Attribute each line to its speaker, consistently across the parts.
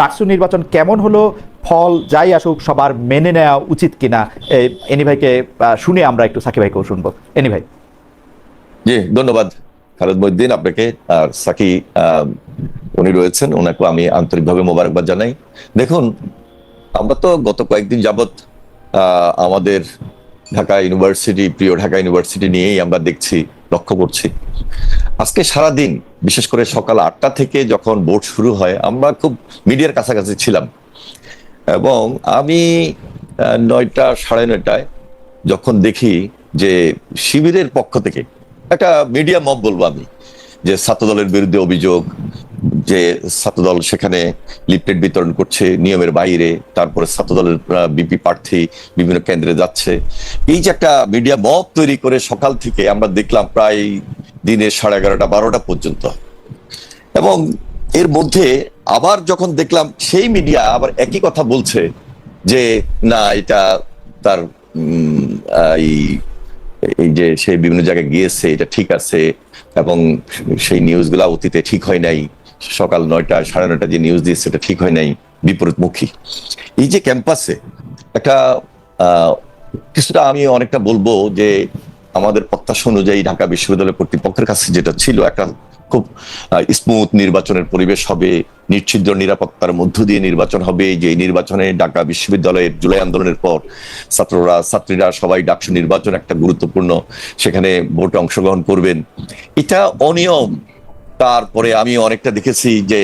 Speaker 1: ডাকসু নির্বাচন কেমন হলো? ফল যাই আসুক সবার মেনে নেওয়া উচিত কিনা? এনি ভাইকে শুনে আমরা একটু সাকি ভাইকেও শুনব। এনি ভাই।
Speaker 2: জি ধন্যবাদ। খালেদ মহিদ্দিন আপনাকে আর সাকি উনি রয়েছেন। ওনাকে আমি আন্তরিকভাবে মোবারকবাদ জানাই। দেখুন আমরা তো গত কয়েকদিন আহ, আমাদের ঢাকা ইউনিভার্সিটি প্রিয় ঢাকা ইউনিভার্সিটি নিয়েই আমরা দেখছি লক্ষ্য করছি। আজকে সারা দিন বিশেষ করে সকাল আটটা থেকে যখন ভোট শুরু হয়, আমরা খুব মিডিয়ার কাছাকাছি ছিলাম। এবং আমি নয়টা সাড়ে নয়টায় যখন দেখি যে শিবিরের পক্ষ থেকে, একটা মিডিয়া মব বলব আমি, যে ছাত্রদলের বিরুদ্ধে অভিযোগ, যে ছাত্রদল সেখানে লিফলেট বিতরণ করছে নিয়মের বাইরে, তারপরে ছাত্রদলের বিপি প্রার্থী বিভিন্ন কেন্দ্রে যাচ্ছে। এই যে একটা মিডিয়া মব তৈরি করে সকাল থেকে আমরা দেখলাম প্রায় দিনের সাড়ে এগারোটা, বারোটা পর্যন্ত। এবং এর মধ্যে আবার যখন দেখলাম সেই মিডিয়া আবার একই কথা বলছে যে, না, এটা তার এই যে সে বিভিন্ন জায়গায় গিয়েছে, এটা ঠিক আছে এবং সেই নিউজগুলো অতীতে ঠিক হয় নাই। সকাল নয়টা, সাড়ে নয়টা যে নিউজ দিয়েছে এটা ঠিক হয় নাই। বিপরীতমুখী। এই যে ক্যাম্পাসে একটা কিছুটা আমি অনেকটা বলব যে আমাদের প্রত্যাশা অনুযায়ী ঢাকা বিশ্ববিদ্যালয় কর্তৃপক্ষের কাছে যেটা ছিল একটা খুব স্মুথ নির্বাচনের পরিবেশ হবে নিশ্চিদ্র নিরাপত্তার মধ্য দিয়ে নির্বাচন হবে। যে নির্বাচনে ঢাকা বিশ্ববিদ্যালয়ের জুলাই আন্দোলনের পর ছাত্ররা, ছাত্রীরা সবাই ডাকসু নির্বাচন একটা গুরুত্বপূর্ণ সেখানে ভোটে অংশগ্রহণ করবেন। এটা অনিয়ম। তারপরে আমি অনেকটা দেখেছি যে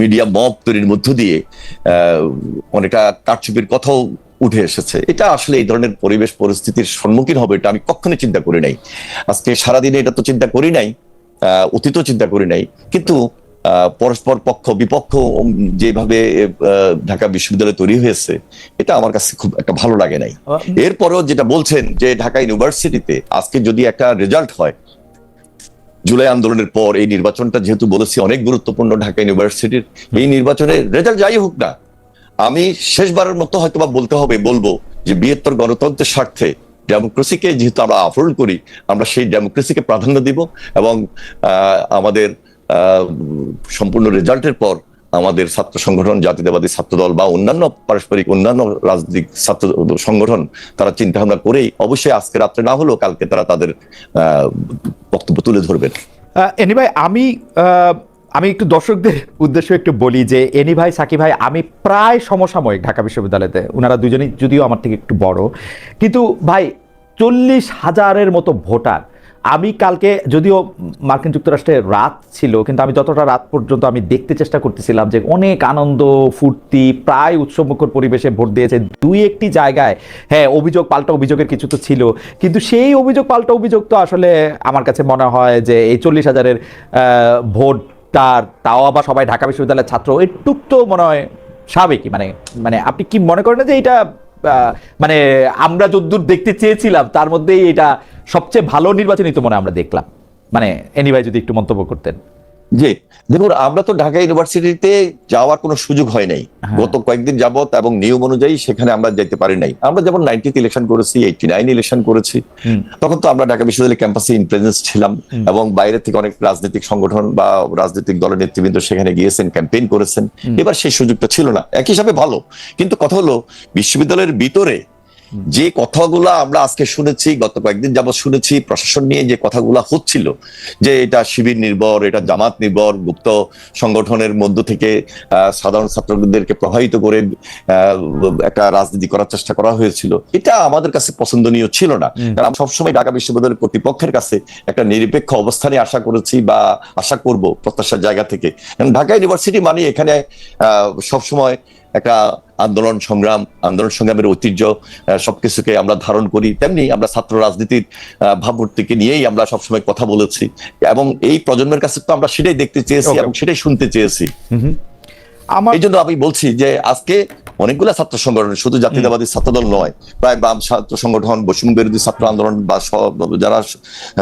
Speaker 2: মিডিয়া মব তৈরির মধ্য দিয়ে অনেকটা কারচুপির কথাও উঠে এসেছে। এটা আসলে এই ধরনের পরিবেশ পরিস্থিতির সম্মুখীন হবে এটা আমি কখনো চিন্তা করি নাই। আজকে সারাদিনে এটা তো চিন্তা করি নাই আহ, অতীতও চিন্তা করি নাই। কিন্তু পরস্পর পক্ষ বিপক্ষ যেভাবে ঢাকা বিশ্ববিদ্যালয় তৈরি হয়েছে এটা আমার কাছে খুব একটা ভালো লাগে নাই। এরপরেও যেটা বলছেন যে ঢাকা ইউনিভার্সিটিতে আজকে যদি একটা রেজাল্ট হয় জুলাই আন্দোলনের পর এই নির্বাচনটা যেহেতু বলেছি অনেক গুরুত্বপূর্ণ ঢাকা ইউনিভার্সিটির এই নির্বাচনের রেজাল্ট যাই হোক না আমি শেষবারের মতো হয়তো বা বলতে হবে, বলব যে বৃহত্তর গণতন্ত্রের স্বার্থে ডেমোক্রেসিকে যেহেতু আমরা আফরণ করি, আমরা সেই ডেমোক্রেসিকে প্রাধান্য দিব এবং আমাদের সম্পূর্ণ রেজাল্টের পর আমাদের ছাত্র সংগঠন, জাতীয়তাবাদী ছাত্রদল বা অন্যান্য পারস্পরিক, অন্যান্য রাজনৈতিক ছাত্র সংগঠন তারা চিন্তা ভাবনা করেই অবশ্যই আজকে রাত্রে না হলেও কালকে তারা তাদের বক্তব্য তুলে ধরবেন।
Speaker 1: এনি ভাই আমি আমি একটু দর্শকদের উদ্দেশ্যে একটু বলি যে এনি ভাই সাকি ভাই আমি প্রায় সমসাময়িক ঢাকা বিশ্ববিদ্যালয়তে ওনারা দুজনেই যদিও আমার থেকে একটু বড়। কিন্তু ভাই চল্লিশ হাজারের মতো ভোটার। আমি কালকে যদিও মার্কিন যুক্তরাষ্ট্রে রাত ছিল কিন্তু আমি যতটা রাত পর্যন্ত আমি দেখতে চেষ্টা করতেছিলাম যে অনেক আনন্দ ফুর্তি প্রায় উৎসবমুখর পরিবেশে ভোট দিয়েছে। দুই একটি জায়গায় হ্যাঁ অভিযোগ পাল্টা অভিযোগের কিছু তো ছিল। কিন্তু সেই অভিযোগ পাল্টা অভিযোগ তো আসলে আমার কাছে মনে হয় যে এই চল্লিশ হাজারের আহ, ভোটটার তাও আবার সবাই ঢাকা বিশ্ববিদ্যালয়ের ছাত্র, এটুক তো মনে হয় স্বাভাবিকই। মানে মানে আপনি কি মনে করেন যে এটা মানে আমরা যদ্দূর দেখতে চেয়েছিলাম, তার মধ্যেই এটা সবচেয়ে ভালো নির্বাচনই তো মনে আমরা দেখলাম। মানে এনিভাই যদি একটু মন্তব্য করতেন।
Speaker 2: জি। দেখুন আমরা তো ঢাকা ইউনিভার্সিটিতে যাওয়ার কোনো সুযোগ হয় নাই।
Speaker 1: হ্যাঁ।
Speaker 2: গত কয়েকদিন যাবত এবং নিয়ম অনুযায়ী সেখানে আমরা যেতে পারি নাই। আমরা যেমন নাইনটিতে ইলেকশন করেছি এইটি নাইন ইলেকশন করেছি তখন তো আমরা ঢাকা বিশ্ববিদ্যালয় ক্যাম্পাসে ইন প্রেজেন্স ছিলাম এবং বাইরে থেকে অনেক রাজনৈতিক সংগঠন বা রাজনৈতিক দলের নেতৃবৃন্দ সেখানে গিয়েছেন ক্যাম্পেইন করেছেন। এবার সেই সুযোগটা ছিল না। এক হিসাবে ভালো। কিন্তু কথা হলো বিশ্ববিদ্যালয়ের ভিতরে যে কথাগুলো আমরা আজকে শুনেছি গত কয়েকদিন যাবত শুনেছি প্রশাসন নিয়ে যে কথাগুলো হচ্ছিল যে এটা শিবির নির্ভর এটা জামাত নির্ভর গুপ্ত সংগঠনের মধ্য থেকে সাধারণ ছাত্রদেরকে প্রভাবিত করে একটা রাজনীতি করার চেষ্টা করা হয়েছিল। এটা আমাদের কাছে পছন্দনীয় ছিল না। কারণ আমরা সবসময় ঢাকা বিশ্ববিদ্যালয়ের কর্তৃপক্ষের কাছে একটা নিরপেক্ষ অবস্থানে আশা করেছি বা আশা করব প্রত্যাশার জায়গা থেকে। কারণ ঢাকা ইউনিভার্সিটি মানে এখানে আহ, সবসময় একটা আন্দোলন সংগ্রাম আন্দোলন সংগ্রামের ঐতিহ্য সবকিছুকে আমরা ধারণ করি তেমনি আমরা ছাত্র রাজনীতির ভাবমূর্তিকে নিয়েই আমরা সবসময় কথা বলেছি। এবং এই প্রজন্মের কাছে তো আমরা সেটাই দেখতে চেয়েছি এবং সেটাই শুনতে চেয়েছি।
Speaker 1: আমার
Speaker 2: এই জন্য আমি বলছি যে আজকে অনেকগুলা ছাত্র সংগঠন শুধু জাতীয়তাবাদী ছাত্রদল নয় প্রায় বাম ছাত্র সংগঠন বৈষম্য বিরোধী ছাত্র আন্দোলন বা যারা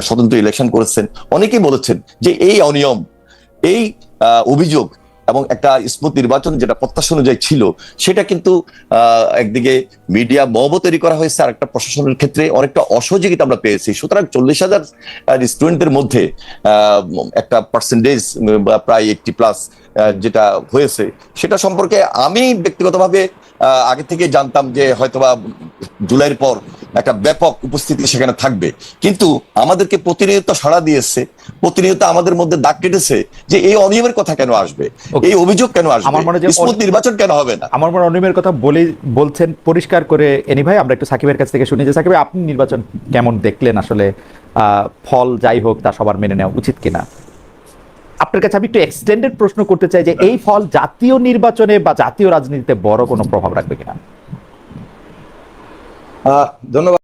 Speaker 2: স্বতন্ত্র ইলেকশন করেছেন অনেকেই বলেছেন যে এই অনিয়ম এই অভিযোগ এবং একটা স্মুথ নির্বাচন যেটা প্রত্যাশা অনুযায়ী ছিল, সেটা কিন্তু একদিকে মিডিয়া মব তৈরি করা হয়েছে, আর একটা প্রশাসনের ক্ষেত্রে অনেকটা অসহযোগিতা আমরা পেয়েছি। সুতরাং চল্লিশ হাজার স্টুডেন্টের মধ্যে একটা পার্সেন্টেজ বা প্রায় একটি প্লাস যেটা হয়েছে, সেটা সম্পর্কে আমি ব্যক্তিগতভাবে আগে থেকে জানতাম যে হয়তোবা জুলাইয়ের পর একটা ব্যাপক উপস্থিতি সেখানে থাকবে। কিন্তু আমাদেরকে প্রতিনিয়ত সাড়া দিয়েছে প্রতিনিয়ত আমাদের মধ্যে দাগ কেটেছে যে এই অনিয়মের কথা কেন আসবে? এই অভিযোগ কেন আসবে?
Speaker 1: আমার মনে
Speaker 2: স্মুথ নির্বাচন কেন হবে না?
Speaker 1: আমার মনে অনিমের কথা বলে বলছেন পরিষ্কার করে। এনি ভাই আমরা একটু সাকিবের কাছ থেকে শুনি যে সাকিব আপনি নির্বাচন কেমন দেখলেন আসলে? আহ, ফল যাই হোক তা সবার মেনে নেওয়া উচিত কিনা? আপনার কাছে আমি একটু এক্সটেন্ডেড প্রশ্ন করতে চাই যে এই ফল জাতীয় নির্বাচনে বা জাতীয় রাজনীতিতে বড় কোনো প্রভাব রাখবে কিনা?
Speaker 3: ধন্যবাদ।